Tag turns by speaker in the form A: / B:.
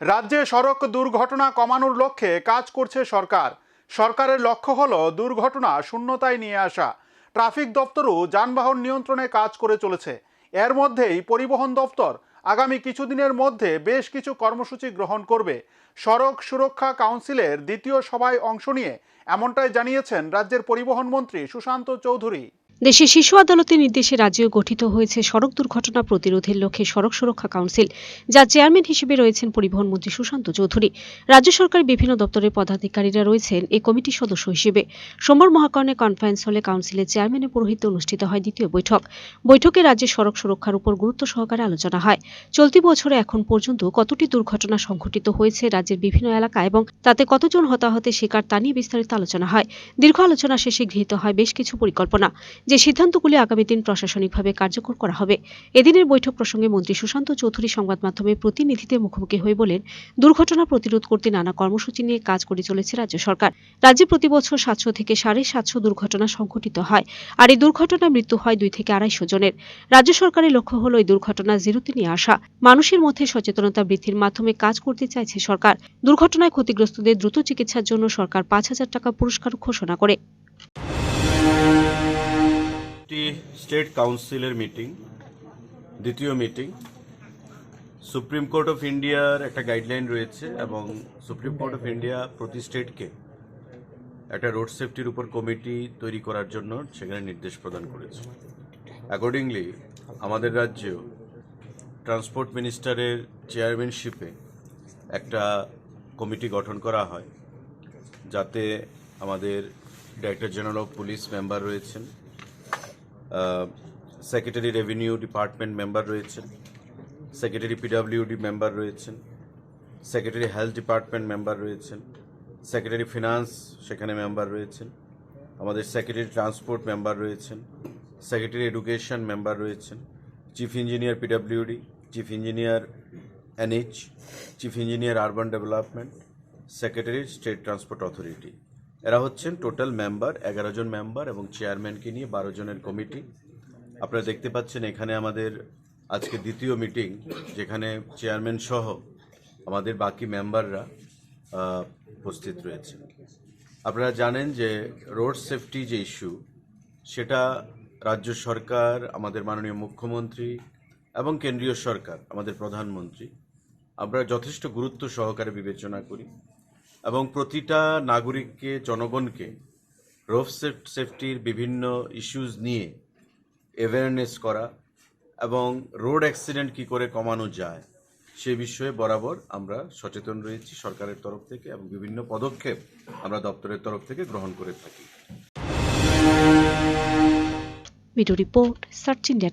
A: রাজ্যে সড়ক দুর্ঘটনা কমানোর লক্ষ্যে কাজ করছে সরকার। সরকারের লক্ষ্য হল দুর্ঘটনা শূন্যতায় নিয়ে আসা। ট্রাফিক দপ্তরও যানবাহন নিয়ন্ত্রণে কাজ করে চলেছে। এর মধ্যেই পরিবহন দপ্তর আগামী কিছুদিনের মধ্যে বেশ কিছু কর্মসূচি গ্রহণ করবে। সড়ক সুরক্ষা কাউন্সিলের দ্বিতীয় সভায় অংশ নিয়ে এমনটাই জানিয়েছেন রাজ্যের পরিবহন মন্ত্রী সুশান্ত চৌধুরী।
B: দেশে শিশু আদালতের নির্দেশে রাজ্যে গঠিত হয়েছে সড়ক দুর্ঘটনা প্রতিরোধের লক্ষ্যে সড়ক সুরক্ষা কাউন্সিল যার চেয়ারম্যান হিসেবে রয়েছেন পরিবহন মন্ত্রী সুশান্ত চৌধুরী। রাজ্য সরকারের বিভিন্ন দপ্তরের পদাধিকারীরা রয়েছেন এই কমিটির সদস্য হিসেবে। সোমবার মহাকর্ণে কনফারেন্স হলে কাউন্সিলের চেয়ারম্যানের পৌরোহিত্যে অনুষ্ঠিত হয় দ্বিতীয় বৈঠক। বৈঠকে রাজ্যের সড়ক সুরক্ষার উপর গুরুত্ব সহকারে আলোচনা হয়। চলতি বছরে এখন পর্যন্ত কতটি দুর্ঘটনা সংঘটিত হয়েছে রাজ্যের বিভিন্ন এলাকা এবং তাতে কতজন হতাহতের শিকার তা নিয়ে বিস্তারিত আলোচনা হয়। দীর্ঘ আলোচনা শেষে গৃহীত হয় বেশ কিছু পরিকল্পনা। যে সিদ্ধান্তগুলি আগামী দিন প্রশাসনিকভাবে কার্যকর করা হবে। এদিনের বৈঠক প্রসঙ্গে মন্ত্রী সুশান্ত চৌধুরী সংবাদ মাধ্যমে প্রতিনিধিদের মুখোমুখি হয়ে বলেন, দুর্ঘটনা প্রতিরোধ করতে নানা কর্মসূচি নিয়ে কাজ করে চলেছে রাজ্য সরকার। রাজ্যে প্রতি বছর সাতশো থেকে সাড়ে সাতশো দুর্ঘটনা সংঘটিত হয়, আর এই দুর্ঘটনায় মৃত্যু হয় দুই থেকে আড়াইশো জনের। রাজ্য সরকারের লক্ষ্য হল এই দুর্ঘটনা জিরোতে নিয়ে আসা। মানুষের মধ্যে সচেতনতা বৃদ্ধির মাধ্যমে কাজ করতে চাইছে সরকার। দুর্ঘটনায় ক্ষতিগ্রস্তদের দ্রুত চিকিৎসার জন্য সরকার পাঁচ হাজার টাকা পুরস্কার ঘোষণা করে।
C: একটি স্টেট কাউন্সিলের মিটিং, দ্বিতীয় মিটিং। সুপ্রিম কোর্ট অফ ইন্ডিয়ার একটা গাইডলাইন রয়েছে এবং সুপ্রিম কোর্ট অফ ইন্ডিয়া প্রতি স্টেটকে একটা রোড সেফটির উপর কমিটি তৈরি করার জন্য সেখানে নির্দেশ প্রদান করেছে। অ্যাকর্ডিংলি আমাদের রাজ্যেও ট্রান্সপোর্ট মিনিস্টারের চেয়ারম্যানশিপে একটা কমিটি গঠন করা হয়, যাতে আমাদের director general of police member রয়েছেন। সেক্রেটারি রেভিনিউ ডিপার্টমেন্ট মেম্বার রয়েছেন সেক্রেটারি পিডাব্লিউডি মেম্বার রয়েছেন সেক্রেটারি হেলথ ডিপার্টমেন্ট মেম্বার রয়েছেন সেক্রেটারি ফিনান্স সেখানে মেম্বার রয়েছেন, আমাদের সেক্রেটারি ট্রান্সপোর্ট মেম্বার রয়েছেন সেক্রেটারি এডুকেশন মেম্বার রয়েছেন chief engineer PWD chief engineer NH chief engineer urban development secretary state transport authority এরা হচ্ছেন টোটাল মেম্বার, এগারো জন মেম্বার এবং চেয়ারম্যানকে নিয়ে বারো জনের কমিটি। আপনারা দেখতে পাচ্ছেন এখানে আমাদের আজকে দ্বিতীয় মিটিং, যেখানে চেয়ারম্যান সহ আমাদের বাকি মেম্বাররা উপস্থিত রয়েছেন আপনারা জানেন যে রোড সেফটি যে ইস্যু, সেটা রাজ্য সরকার, আমাদের মাননীয় মুখ্যমন্ত্রী এবং কেন্দ্রীয় সরকার, আমাদের প্রধানমন্ত্রী, আমরা যথেষ্ট গুরুত্ব সহকারে বিবেচনা করি। এবং প্রতিটা নাগরিককে, জনগণকে রোড সেফটির বিভিন্ন ইস্যুজ নিয়ে অ্যাওয়ারনেস করা এবং রোড অ্যাক্সিডেন্ট কি করে কমানো যায়, সে বিষয়ে বরাবর আমরা সচেতন রয়েছি সরকারের তরফ থেকে এবং বিভিন্ন পদক্ষেপ আমরা দপ্তরের তরফ থেকে গ্রহণ করে থাকি।
B: Report search India